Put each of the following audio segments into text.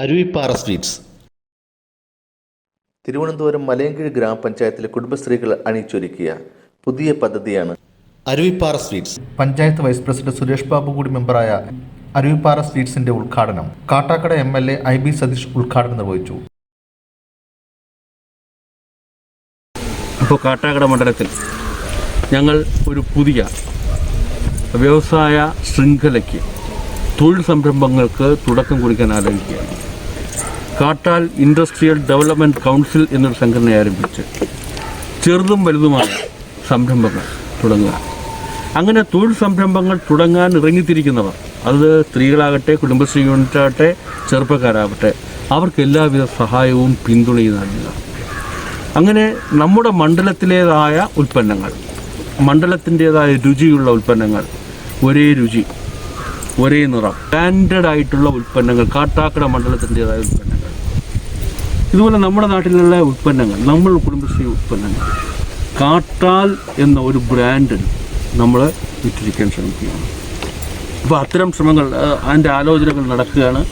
Aruvippara sweets. Thiruvananthapuram മലയങ്കിഴി ഗ്രാമപഞ്ചായത്തിലെ കുടുംബശ്രീകൾ അണിയിച്ചൊരുക്കിയ പുതിയ പദ്ധതിയാണ് Aruvippara sweets. Panchayat vice president Suresh Babu കൂടി മെമ്പറായ അരുവിപ്പാറ സ്വീറ്റ്സിന്റെ ഉദ്ഘാടനം Kattakada M L A I B Satheesh ഉദ്ഘാടനം നിർവഹിച്ചു. ഇപ്പോൾ കാട്ടാക്കട മണ്ഡലത്തിൽ ഞങ്ങൾ ഒരു പുതിയ വ്യവസായ ശൃംഖലയ്ക്ക് തൊഴിൽ സംരംഭങ്ങൾക്ക് തുടക്കം കുറിക്കാൻ ആലോചിക്കുകയാണ് കാട്ടാൽ ഇൻഡസ്ട്രിയൽ ഡെവലപ്മെന്റ് കൗൺസിൽ എന്നൊരു സംഘടന ആരംഭിച്ച് ചെറുതും വലുതുമായ സംരംഭങ്ങൾ തുടങ്ങുക. അങ്ങനെ തൊഴിൽ സംരംഭങ്ങൾ തുടങ്ങാൻ ഇറങ്ങിത്തിരിക്കുന്നവർ അത് സ്ത്രീകളാകട്ടെ കുടുംബശ്രീ യൂണിറ്റ് ആകട്ടെ ചെറുപ്പക്കാരാകട്ടെ അവർക്ക് എല്ലാവിധ സഹായവും പിന്തുണയും നൽകുക. അങ്ങനെ നമ്മുടെ മണ്ഡലത്തിലേതായ ഉൽപ്പന്നങ്ങൾ മണ്ഡലത്തിന്റേതായ രുചിയുള്ള ഉൽപ്പന്നങ്ങൾ ഒരേ രുചി ഒരേ നിറം. ബ്രാൻഡഡ് ആയിട്ടുള്ള ഉൽപ്പന്നങ്ങൾ കാട്ടാക്കട മണ്ഡലത്തിന്റെതായ ഉൽപ്പന്നങ്ങൾ. ഇതുപോലെ നമ്മുടെ നാട്ടിലുള്ള ഉൽപ്പന്നങ്ങൾ നമ്മൾ കുടുംബശ്രീ ഉൽപ്പന്നങ്ങൾ. കാട്ടാൽ എന്ന ഒരു ബ്രാൻഡിൽ നമ്മൾ വിറ്റിരിക്കാൻ ശ്രമിക്കുകയാണ്. അപ്പോൾ അത്തരം ശ്രമങ്ങൾ അതിന്റെ ആലോചനകൾ നടക്കുകയാണ്.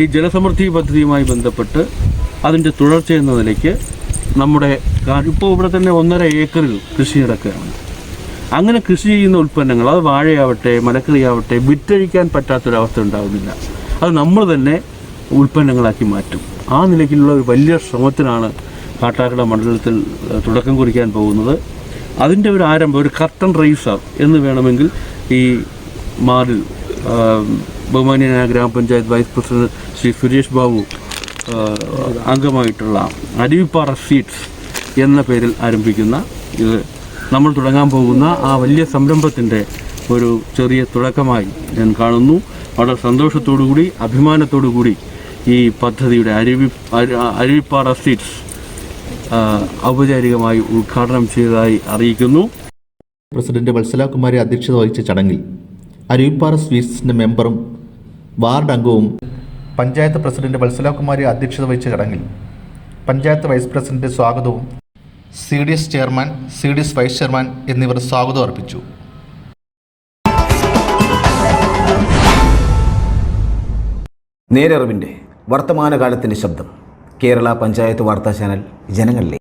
ഈ ജലസമൃദ്ധി പദ്ധതിയുമായി ബന്ധപ്പെട്ട് അതിന്റെ തുടർച്ച എന്ന നിലയ്ക്ക് നമ്മുടെ ഇപ്പോൾ ഇവിടെ തന്നെ ഒന്നര ഏക്കറിൽ കൃഷി നടക്കുകയാണ്. അങ്ങനെ കൃഷി ചെയ്യുന്ന ഉൽപ്പന്നങ്ങൾ അത് വാഴയാവട്ടെ മലക്കറിയാവട്ടെ വിറ്റഴിക്കാൻ പറ്റാത്തൊരവസ്ഥ ഉണ്ടാകുന്നില്ല അത് നമ്മൾ തന്നെ ഉൽപ്പന്നങ്ങളാക്കി മാറ്റും. ആ നിലയ്ക്കുള്ള ഒരു വലിയ ശ്രമത്തിനാണ് കാട്ടാക്കട മണ്ഡലത്തിൽ തുടക്കം കുറിക്കാൻ പോകുന്നത്. അതിന്റെ ഒരു ആരംഭം ഒരു കർട്ടൻ റൈസർ എന്ന് വേണമെങ്കിൽ ഈ മാറിൽ ബഹുമാനിയ ബഹുമാന്യനായ ഗ്രാമപഞ്ചായത്ത് വൈസ് പ്രസിഡന്റ് ശ്രീ സുരേഷ് ബാബു അംഗമായിട്ടുള്ള അരുവിപ്പാറ സീഡ്സ് എന്ന പേരിൽ ആരംഭിക്കുന്ന ഇത് നമ്മൾ തുടങ്ങാൻ പോകുന്ന ആ വലിയ സംരംഭത്തിന്റെ ഒരു ചെറിയ തുടക്കമായി ഞാൻ കാണുന്നു. വളരെ സന്തോഷത്തോടു കൂടി അഭിമാനത്തോടു കൂടി ഈ പദ്ധതിയുടെ അരുവി അരു- അരുവിപ്പാറ സീറ്റ്സ് ഔപചാരികമായി ഉദ്ഘാടനം ചെയ്തതായി അറിയിക്കുന്നു. പ്രസിഡന്റ് വത്സലകുമാരി അധ്യക്ഷത വഹിച്ച ചടങ്ങിൽ അരുവിപ്പാറ സ്വീറ്റ്സിന്റെ മെമ്പറും വാർഡ് അംഗവും പഞ്ചായത്ത് പ്രസിഡന്റ് വത്സലകുമാരി അധ്യക്ഷത വഹിച്ച ചടങ്ങിൽ പഞ്ചായത്ത് വൈസ് പ്രസിഡന്റ് സ്വാഗതവും C D S chairman C D S vice chairman എന്നിവർ സ്വാഗതം അർപ്പിച്ചു. നേരറിവിന്റെ വർത്തമാനകാലത്തിന്റെ ശബ്ദം. കേരള പഞ്ചായത്ത് വാർത്താ ചാനൽ ജനങ്ങളിലേക്ക്.